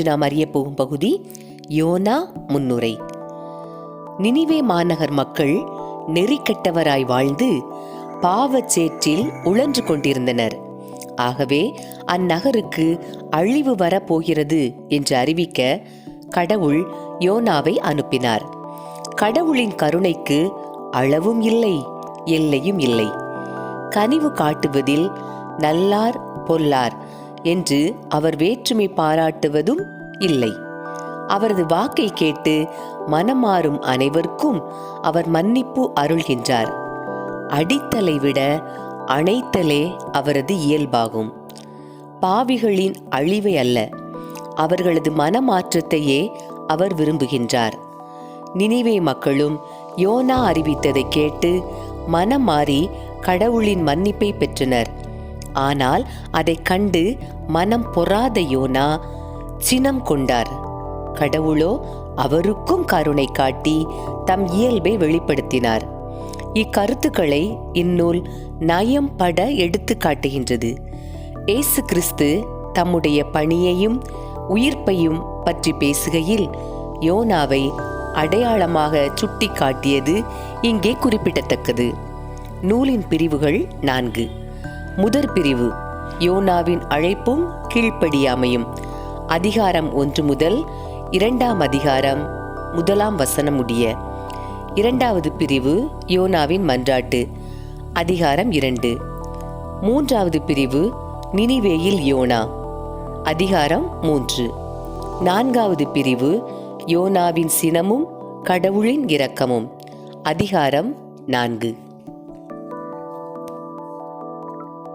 இன்று நாம் அறிய போகும் பகுதி யோனா முன்னுரை. நினிவே மாநகர் மக்கள் நெறிக்கெட்டவராய் வாழ்ந்து பாவச் சேற்றில் உழன்று கொண்டிருந்தனர். ஆகவே அந்நகருக்கு அழிவு வரப்போகிறது என்று அறிவிக்க கடவுள் யோனாவை அனுப்பினார். கடவுளின் கருணைக்கு அளவும் இல்லை எல்லையும் இல்லை. கனிவு காட்டுவதில் நல்லார் பொல்லார் என்று அவர் வேற்றுமை பாராட்டுவதும் இல்லை. அவரது வாக்கை கேட்டு மனமாறும் அனைவருக்கும் அவர் மன்னிப்பு அருள்கின்றார். அடித்தலை விட அணைத்தலே அவரது இயல்பாகும். பாவிகளின் அழிவை அல்ல அவர்களது மனமாற்றத்தையே அவர் விரும்புகின்றார். நினைவே மக்களும் யோனா அறிவித்ததை கேட்டு மனம் மாறி கடவுளின் மன்னிப்பை பெற்றனர். ஆனால் அதைக் கண்டு மனம் பொறாத யோனா சினம் கொண்டார். கடவுளோ அவருக்கும் கருணை காட்டி தம் இயல்பை வெளிப்படுத்தினார். இக்கருத்துக்களை இந்நூல் நயம் பட எடுத்து காட்டுகின்றது. இயேசு கிறிஸ்து தம்முடைய பணியையும் உயிர்ப்பையும் பற்றி பேசுகையில் யோனாவை அடையாளமாக சுட்டி காட்டியது இங்கே குறிப்பிடத்தக்கது. நூலின் பிரிவுகள் நான்கு. முதற் பிரிவு யோனாவின் அழைப்பும் கீழ்ப்படியாமையும். அதிகாரம் ஒன்று முதல் இரண்டாம் அதிகாரம் முதலாம் வசனம் முடிய இரண்டாவது பிரிவு யோனாவின் மன்றாட்டு அதிகாரம் இரண்டு. மூன்றாவது பிரிவு நினிவேயில் யோனா அதிகாரம் மூன்று. நான்காவது பிரிவு யோனாவின் சினமும் கடவுளின் இரக்கமும் அதிகாரம் நான்கு.